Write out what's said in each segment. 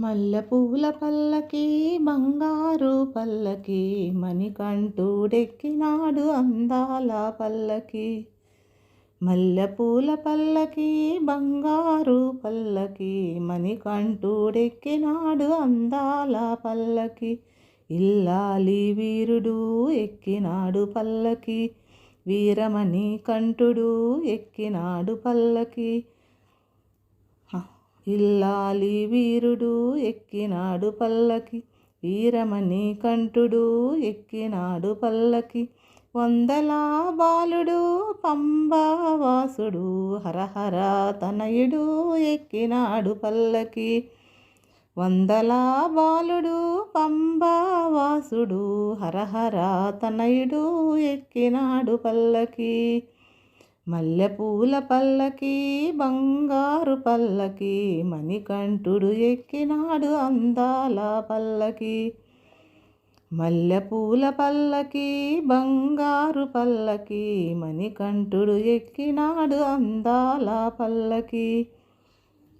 మల్లెపూల పల్లకి బంగారు పల్లకి మణికంఠుడెక్కినాడు అందాల పల్లకి. మల్లెపూల పల్లకి బంగారు పల్లకి మణికంఠుడెక్కినాడు అందాల పల్లకి. ఇల్లాలి వీరుడు ఎక్కినాడు పల్లకి వీరమణి కంఠుడు ఎక్కినాడు పల్లకి. ఇల్లాలి వీరుడు ఎక్కినాడు పల్లకి వీరమణి కంఠుడు ఎక్కినాడు పల్లకి. వందల బాలుడు పంబావాసుడు హరహర తనయుడు ఎక్కినాడు పల్లకి. వందల బాలుడు పంబావాసుడు హరహర తనయుడు ఎక్కినాడు పల్లకి. మల్లెపూల పల్లకి బంగారు పల్లకి మణికంఠుడు ఎక్కినాడు అందాల పల్లకి. మల్లెపూల పల్లకి బంగారు పల్లకి మణికంఠుడు ఎక్కినాడు అందాల పల్లకి.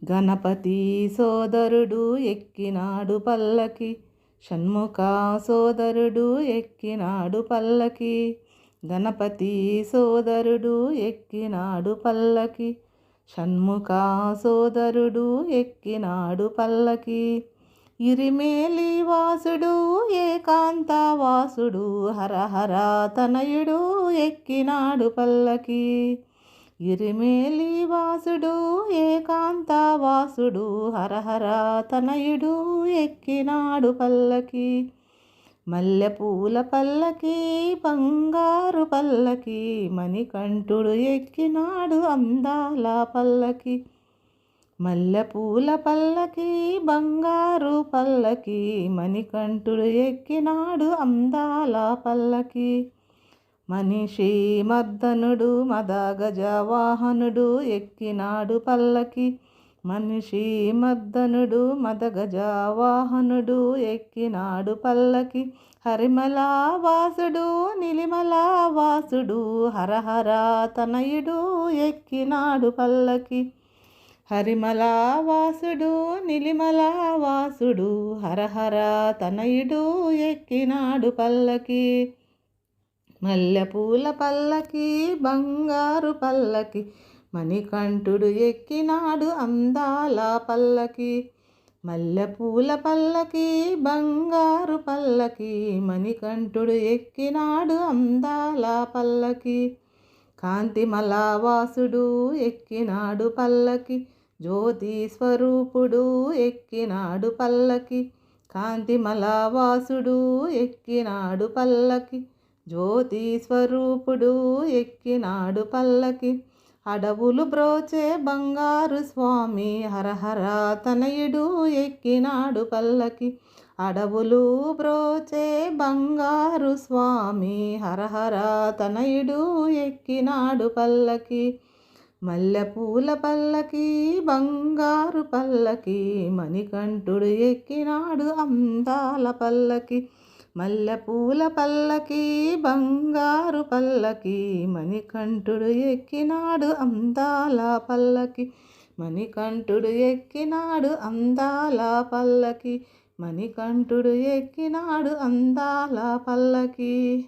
గణపతి సోదరుడు ఎక్కినాడు పల్లకి. షణ్ముఖ సోదరుడు ఎక్కినాడు పల్లకి. గణపతి సోదరుడు ఎక్కినాడు పల్లకి షణ్ముఖ సోదరుడు ఎక్కినాడు పల్లకి. ఇరిమేలి వాసుడు ఏకాంత వాసుడు హరహర తనయుడు ఎక్కినాడు పల్లకి. ఇరిమేలి వాసుడు ఏకాంత వాసుడు హరహర తనయుడు ఎక్కినాడు పల్లకి. మల్లెపూల పల్లకి బంగారు పల్లకి మణికంఠుడు ఎక్కినాడు అందాల పల్లకి. మల్లెపూల పల్లకి బంగారు పల్లకి మణికంఠుడు ఎక్కినాడు అందాల పల్లకి. మనిషి మర్దనుడు మదగజ వాహనుడు ఎక్కినాడు పల్లకి. మనిషి మద్దనుడు మదగజావాహనుడు ఎక్కినాడు పల్లకి హరిమలా వాసుడు నిలిమలా వాసుడు హరహర తనయుడు ఎక్కినాడు పల్లకి హరిమలా వాసుడు నిలిమలా వాసుడు హరహర తనయుడు ఎక్కినాడు పల్లకి మల్లెపూల పల్లకి బంగారు పల్లకి మణికంఠుడు ఎక్కినాడు అందాల పల్లకి మల్లెపూల పల్లకి బంగారు పల్లకి. మణికంఠుడు ఎక్కినాడు అందాల పల్లకి కాంతిమలావాసుడు ఎక్కినాడు పల్లకి జ్యోతి స్వరూపుడు ఎక్కినాడు పల్లకి కాంతిమలావాసుడు ఎక్కినాడు పల్లకి జ్యోతి స్వరూపుడు ఎక్కినాడు పల్లకి. అడవులు బ్రోచే బంగారు స్వామి హరహర తనయుడు ఎక్కినాడు పల్లకి. అడవులు బ్రోచే బంగారు స్వామి హరహర తనయుడు ఎక్కినాడు పల్లకి. మల్లెపూల పల్లకి బంగారు పల్లకి మణికంఠుడు ఎక్కినాడు అందాల పల్లకి. మల్లెపూల పల్లకి బంగారు పల్లకి మణికంఠుడు ఎక్కినాడు అందాల పల్లకి. మణికంఠుడు ఎక్కినాడు అందాల పల్లకి. మణికంఠుడు ఎక్కినాడు అందాల పల్లకి.